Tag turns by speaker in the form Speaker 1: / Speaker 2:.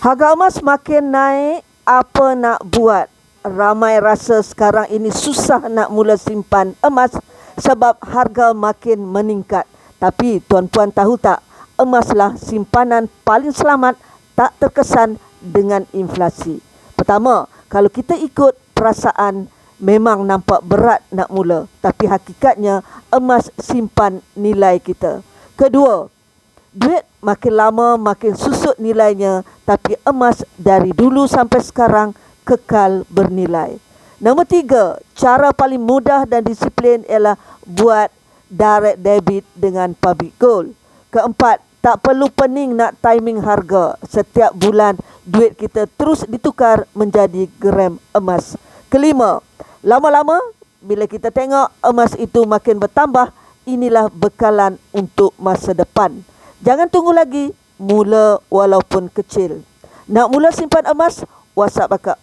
Speaker 1: Harga emas makin naik, apa nak buat? Ramai rasa sekarang ini susah nak mula simpan emas sebab harga makin meningkat. Tapi tuan-puan tahu tak, emaslah simpanan paling selamat tak terkesan dengan inflasi. Pertama, kalau kita ikut perasaan memang nampak berat nak mula, tapi hakikatnya emas simpan nilai kita. Kedua, duit makin lama makin susut nilainya tapi emas dari dulu sampai sekarang kekal bernilai. Nombor tiga, cara paling mudah dan disiplin ialah buat direct debit dengan public gold. Keempat, tak perlu pening nak timing harga. Setiap bulan duit kita terus ditukar menjadi gram emas. Kelima, lama-lama bila kita tengok emas itu makin bertambah, inilah bekalan untuk masa depan. Jangan tunggu lagi, mula walaupun kecil. Nak mula simpan emas? WhatsApp akak